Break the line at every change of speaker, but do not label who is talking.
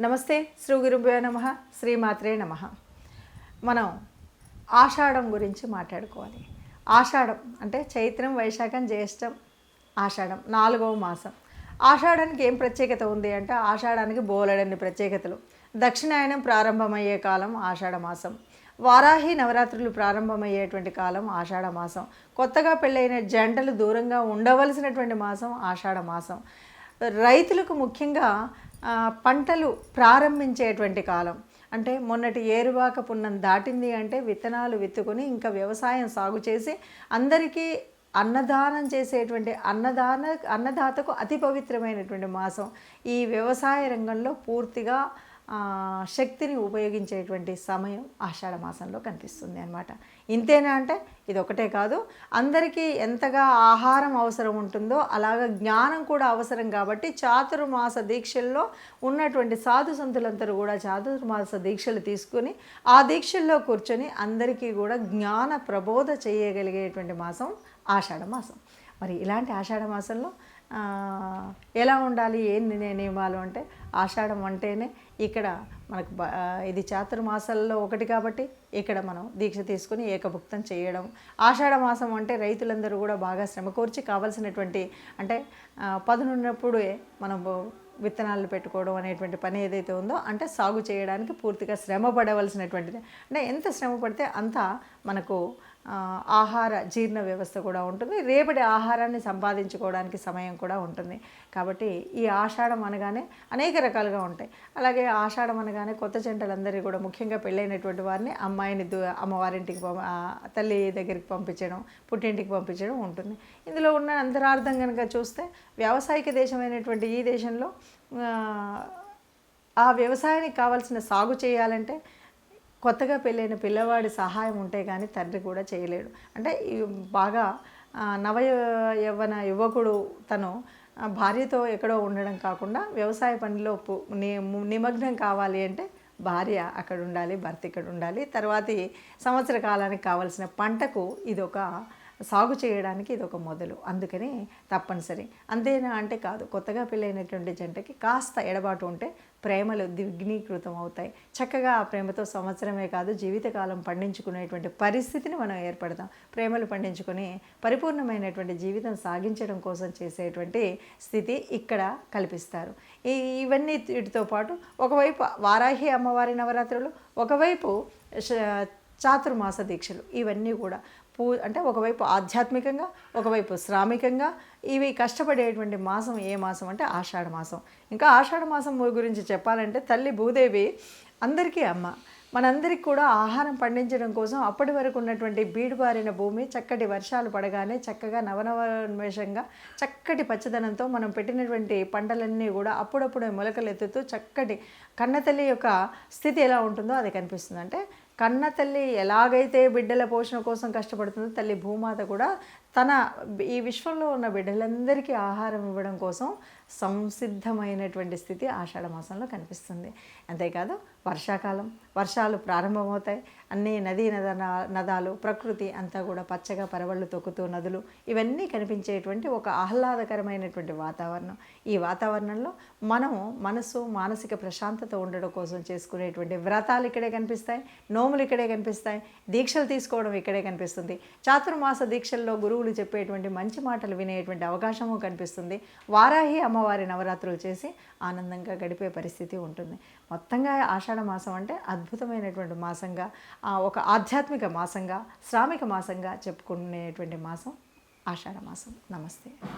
నమస్తే శ్రీ గురుభ్యో నమ శ్రీమాత్రే నమ. మనం ఆషాఢం గురించి మాట్లాడుకోవాలి. ఆషాఢం అంటే చైత్రం వైశాఖం జ్యేష్టం ఆషాఢం నాలుగవ మాసం. ఆషాఢానికి ఏం ప్రత్యేకత ఉంది అంటే ఆషాఢానికి బోలెడన్ని ప్రత్యేకతలు. దక్షిణాయనం ప్రారంభమయ్యే కాలం ఆషాఢ మాసం. వారాహి నవరాత్రులు ప్రారంభమయ్యేటువంటి కాలం ఆషాఢ మాసం. కొత్తగా పెళ్ళైన జంటలు దూరంగా ఉండవలసినటువంటి మాసం ఆషాఢ మాసం. రైతులకు ముఖ్యంగా పంటలు ప్రారంభించేటువంటి కాలం. అంటే మొన్నటి ఏరువాక పున్నం దాటింది అంటే విత్తనాలు విత్తుకొని ఇంకా వ్యవసాయం సాగు చేసి అందరికీ అన్నదానం చేసేటువంటి అన్నదాన అన్నదాతకు అతి పవిత్రమైనటువంటి మాసం. ఈ వ్యవసాయ రంగంలో పూర్తిగా శక్తిని ఉపయోగించేటువంటి సమయం ఆషాఢ మాసంలో కనిపిస్తుంది అనమాట ఇంతేనా అంటే ఇది ఒకటే కాదు. అందరికీ ఎంతగా ఆహారం అవసరం ఉంటుందో అలాగ జ్ఞానం కూడా అవసరం కాబట్టి చాతుర్మాస దీక్షల్లో ఉన్నటువంటి సాధు సంతులందరూ కూడా చాతుర్మాస దీక్షలు తీసుకుని ఆ దీక్షల్లో కూర్చొని అందరికీ కూడా జ్ఞాన ప్రబోధ చేయగలిగేటువంటి మాసం ఆషాఢ మాసం. మరి ఇలాంటి ఆషాఢ మాసంలో ఎలా ఉండాలి ఏం నిర్ణయ నియమాలు అంటే ఆషాఢం అంటేనే ఇక్కడ మనకు ఇది చాతుర్మాసాలలో ఒకటి కాబట్టి ఇక్కడ మనం దీక్ష తీసుకుని ఏకభుక్తం చేయడం. ఆషాఢ మాసం అంటే రైతులందరూ కూడా బాగా శ్రమకూర్చి కావాల్సినటువంటి అంటే పదునున్నప్పుడే మనం విత్తనాలు పెట్టుకోవడం అనేటువంటి పని ఏదైతే ఉందో అంటే సాగు చేయడానికి పూర్తిగా శ్రమ పడవలసినటువంటిది. అంటే ఎంత శ్రమ పడితే అంత మనకు ఆహార జీర్ణ వ్యవస్థ కూడా ఉంటుంది. రేపటి ఆహారాన్ని సంపాదించుకోవడానికి సమయం కూడా ఉంటుంది. కాబట్టి ఈ ఆషాఢం అనగానే అనేక రకాలుగా ఉంటాయి. అలాగే ఆషాఢం అనగానే కొత్త జంటలందరికీ కూడా ముఖ్యంగా పెళ్ళైనటువంటి వారిని అమ్మాయిని దు అమ్మవారింటికి పంప తల్లి దగ్గరికి పంపించడం పుట్టింటికి పంపించడం ఉంటుంది. ఇందులో ఉన్న అంతరార్థం కనుక చూస్తే వ్యావసాయిక దేశమైనటువంటి ఈ దేశంలో ఆ, వ్యవసాయానికి కావాల్సిన సాగు చేయాలంటే కొత్తగా పెళ్ళైన పిల్లవాడి సహాయం ఉంటే కానీ తండ్రి కూడా చేయలేడు. అంటే బాగా నవ యవ్వన యువకుడు తను భార్యతో ఎక్కడో ఉండడం కాకుండా వ్యవసాయ పనిలో ని- నిమగ్నం కావాలి అంటే భార్య అక్కడ ఉండాలి భర్త ఇక్కడ ఉండాలి తర్వాత సంవత్సర కాలానికి కావాల్సిన పంటకు ఇది ఒక సాగు చేయడానికి ఇది ఒక మొదలు. అందుకని తప్పనిసరి. అంతేనా అంటే కాదు. కొత్తగా పెళ్ళైనటువంటి జంటకి కాస్త ఎడబాటు ఉంటే ప్రేమలు దిగ్నీకృతం అవుతాయి. చక్కగా ఆ ప్రేమతో సంవత్సరమే కాదు జీవితకాలం పండించుకునేటువంటి పరిస్థితిని మనం ఏర్పడతాం. ప్రేమలు పండించుకొని పరిపూర్ణమైనటువంటి జీవితం సాగించడం కోసం చేసేటువంటి స్థితి ఇక్కడ కల్పిస్తారు. ఈ ఇవన్నీ వీటితో పాటు ఒకవైపు వారాహి అమ్మవారి నవరాత్రులు ఒకవైపు చాతుర్మాస దీక్షలు ఇవన్నీ కూడా. పూ అంటే ఒకవైపు ఆధ్యాత్మికంగా ఒకవైపు శ్రామికంగా ఇవి కష్టపడేటువంటి మాసం ఏ మాసం అంటే ఆషాఢ మాసం. ఇంకా ఆషాఢ మాసం గురించి చెప్పాలంటే తల్లి భూదేవి అందరికీ అమ్మ. మనందరికి కూడా ఆహారం పండించడం కోసం అప్పటి వరకు ఉన్నటువంటి బీడుబారిన భూమి చక్కటి వర్షాలు పడగానే చక్కగా నవనవన్వేషంగా చక్కటి పచ్చదనంతో మనం పెట్టినటువంటి పంటలన్నీ కూడా అప్పుడప్పుడు మొలకలు ఎత్తుతూ చక్కటి కన్నతల్లి యొక్క స్థితి ఎలా ఉంటుందో అది కనిపిస్తుంది. అంటే కన్న తల్లి ఎలాగైతే బిడ్డల పోషణ కోసం కష్టపడుతుందో తల్లి భూమాత కూడా తన ఈ విశ్వంలో ఉన్న బిడ్డలందరికీ ఆహారం ఇవ్వడం కోసం సంసిద్ధమైనటువంటి స్థితి ఆషాఢ మాసంలో కనిపిస్తుంది. అంతేకాదు వర్షాకాలం వర్షాలు ప్రారంభమవుతాయి. అన్ని నదీ నద నదాలు ప్రకృతి అంతా కూడా పచ్చగా పరవళ్ళు తొక్కుతూ నదులు ఇవన్నీ కనిపించేటువంటి ఒక ఆహ్లాదకరమైనటువంటి వాతావరణం. ఈ వాతావరణంలో మనము మనసు మానసిక ప్రశాంతత ఉండడం కోసం చేసుకునేటువంటి వ్రతాలు ఇక్కడే కనిపిస్తాయి నోములు ఇక్కడే కనిపిస్తాయి దీక్షలు తీసుకోవడం ఇక్కడే కనిపిస్తుంది. చాతుర్మాస దీక్షల్లో గురువులు చెప్పేటువంటి మంచి మాటలు వినేటువంటి అవకాశము కనిపిస్తుంది. వారాహి అమ్మ అమ్మవారి నవరాత్రులు చేసి ఆనందంగా గడిపే పరిస్థితి ఉంటుంది. మొత్తంగా ఆషాఢ మాసం అంటే అద్భుతమైనటువంటి మాసంగా ఒక ఆధ్యాత్మిక మాసంగా శ్రామిక మాసంగా చెప్పుకునేటువంటి మాసం ఆషాఢ మాసం. నమస్తే.